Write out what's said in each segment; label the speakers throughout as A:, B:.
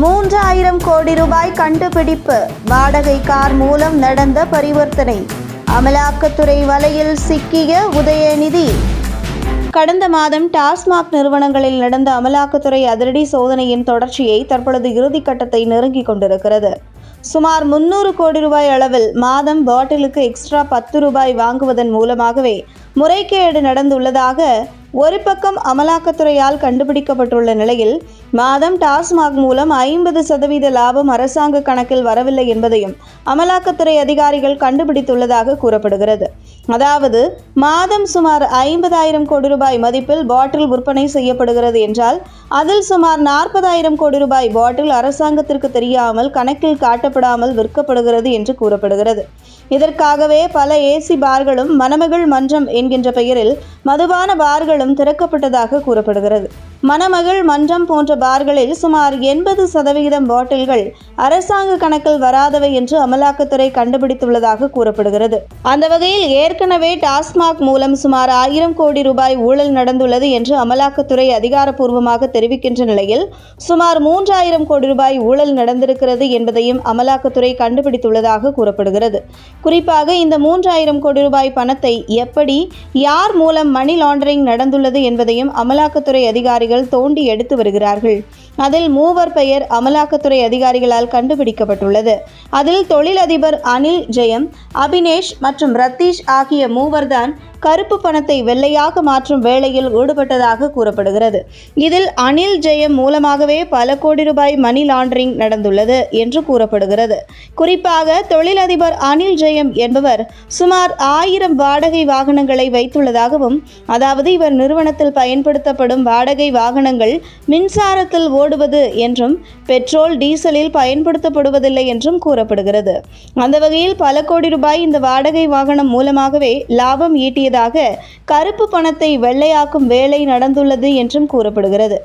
A: மூன்றாயிரம் கோடி ரூபாய் கண்டுபிடிப்பு. வாடகை கார் மூலம் நடந்த பரிவர்த்தனை. அமலாக்கத்துறை வலையில் சிக்கிய உதயநிதி. கடந்த மாதம் டாஸ்மாக் நிறுவனங்களில் நடந்த அமலாக்கத்துறை அதிரடி சோதனையின் தொடர்ச்சியை தற்பொழுது இறுதிக்கட்டத்தை நெருங்கிக் கொண்டிருக்கிறது. சுமார் முன்னூறு கோடி ரூபாய் அளவில் மாதம் பாட்டிலுக்கு எக்ஸ்ட்ரா பத்து ரூபாய் வாங்குவதன் மூலமாகவே முறைகேடு நடந்துள்ளதாக ஒரு பக்கம் அமலாக்கத்துறையால் கண்டுபிடிக்கப்பட்டுள்ள நிலையில் மாதம் டாஸ்மாக் மூலம் ஐம்பது சதவீத லாபம் அரசாங்க கணக்கில் வரவில்லை என்பதையும் அமலாக்கத்துறை அதிகாரிகள் கண்டுபிடித்துள்ளதாக கூறப்படுகிறது. அதாவது மாதம் சுமார் ஐம்பதாயிரம் கோடி ரூபாய் மதிப்பில் பாட்டில் விற்பனை செய்யப்படுகிறது என்றால் அதில் சுமார் நாற்பதாயிரம் கோடி ரூபாய் பாட்டில் அரசாங்கத்திற்கு தெரியாமல் கணக்கில் காட்டப்படாமல் விற்கப்படுகிறது என்று கூறப்படுகிறது. இதற்காகவே பல ஏசி பார்களும் மணமகள் மன்றம் என்கின்ற பெயரில் மதுபான பார்களும் திறக்கப்பட்டதாக கூறப்படுகிறது. மணமகள் மன்றம் போன்ற பார்களில் சுமார் எண்பது சதவிகிதம் பாட்டில்கள் அரசாங்க கணக்கில் வராதவை என்று அமலாக்கத்துறை கண்டுபிடித்துள்ளதாக கூறப்படுகிறது. அந்த வகையில் ஏற்கனவே டாஸ்மாக் மூலம் சுமார் ஆயிரம் கோடி ரூபாய் ஊழல் நடந்துள்ளது என்று அமலாக்கத்துறை அதிகாரப்பூர்வமாக தெரிவிக்கின்ற நிலையில் சுமார் மூன்றாயிரம் கோடி ரூபாய் ஊழல் நடந்திருக்கிறது என்பதையும் அமலாக்கத்துறை கண்டுபிடித்துள்ளதாக கூறப்படுகிறது. குறிப்பாக இந்த மூன்றாயிரம் கோடி ரூபாய் பணத்தை எப்படி யார் மூலம் மணி லாண்டரிங் நடந்துள்ளது என்பதையும் அமலாக்கத்துறை அதிகாரிகள் தோண்டி எடுத்து வருகிறார்கள். அதில் மூவர் பெயர் அமலாக்கத்துறை அதிகாரிகளால் கண்டுபிடிக்கப்பட்டுள்ளது. அதில் தொழிலதிபர் அனில் ஜெயம் அபினேஷ் மற்றும் ரத்தீஷ் ஆகிய மூவர்தான் கருப்பு பணத்தை வெள்ளையாக மாற்றும் வேளையில் ஈடுபட்டதாக கூறப்படுகிறது. இதில் அனில் ஜெயம் மூலமாகவே பல கோடி ரூபாய் மணி லாண்டரிங் நடந்துள்ளது என்று கூறப்படுகிறது. குறிப்பாக தொழிலதிபர் அனில் ஜெயம் என்பவர் சுமார் ஆயிரம் வாடகை வாகனங்களை வைத்துள்ளதாகவும் அதாவது இவர் நிறுவனத்தில் பயன்படுத்தப்படும் வாடகை வாகனங்கள் மின்சாரத்தில் ஓடுவது என்றும் பெட்ரோல் டீசலில் பயன்படுத்தப்படுவதில்லை என்றும் கூறப்படுகிறது. அந்த வகையில் பல கோடி ரூபாய் இந்த வாடகை வாகனம் மூலமாகவே லாபம் ஈட்டியதாக கருப்பு பணத்தை வெள்ளையாக்கும் வேலை நடந்துள்ளது என்றும் கூறப்படுகிறது.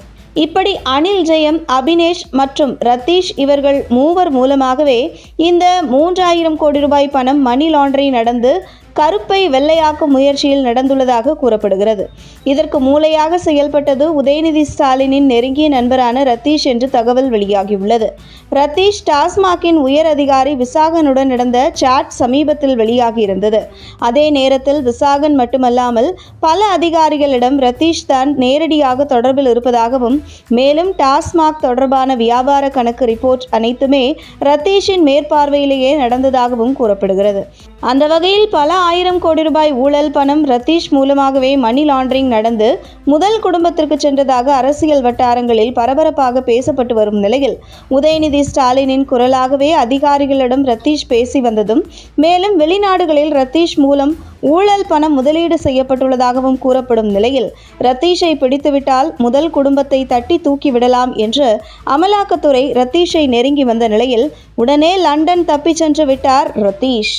A: இப்படி அனில் ஜெயம் அபினேஷ் மற்றும் ரத்தீஷ் இவர்கள் மூவர் மூலமாகவே இந்த மூன்றாயிரம் கோடி ரூபாய் பணம் மணி லாண்டரி நடந்து கருப்பை வெள்ளையாக்கும் முயற்சியில் நடந்துள்ளதாக கூறப்படுகிறது. இதற்கு மூளையாக செயல்பட்டது உதயநிதி ஸ்டாலினின் நெருங்கிய நண்பரான ரத்தீஷ் என்று தகவல் வெளியாகியுள்ளது. ரத்தீஷ் டாஸ்மாகின் உயர் அதிகாரி விசாகனுடன் நடந்த சாட் சமீபத்தில் வெளியாகியிருந்தது. அதே நேரத்தில் விசாகன் மட்டுமல்லாமல் பல அதிகாரிகளிடம் ரத்தீஷ் தான் நேரடியாக தொடர்பில் இருப்பதாகவும் மேலும் டாஸ்மாக் தொடர்பான வியாபார கணக்கு ரிப்போர்ட் அனைத்துமே ரத்தீஷின் மேற்பார்வையிலேயே நடந்ததாகவும் கூறப்படுகிறது. அந்த வகையில் பல ஆயிரம் கோடி ரூபாய் ஊழல் பணம் ரத்தீஷ் மூலமாகவே மணி லாண்டரிங் நடந்து முதல் குடும்பத்திற்கு சென்றதாக அரசியல் வட்டாரங்களில் பரபரப்பாக பேசப்பட்டு வரும் நிலையில் உதயநிதி ஸ்டாலினின் குரலாகவே அதிகாரிகளிடம் ரத்தீஷ் பேசி வந்ததும் மேலும் வெளிநாடுகளில் ரத்தீஷ் மூலம் ஊழல் பணம் முதலீடு செய்யப்பட்டுள்ளதாகவும் கூறப்படும் நிலையில் ரத்தீஷை பிடித்துவிட்டால் முதல் குடும்பத்தை தட்டி தூக்கி விடலாம் என்று அமலாக்கத்துறை ரத்தீஷை நெருங்கி வந்த நிலையில் உடனே லண்டன் தப்பிச் சென்று விட்டார் ரத்தீஷ்.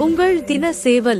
B: உங்கள் தின சேவல்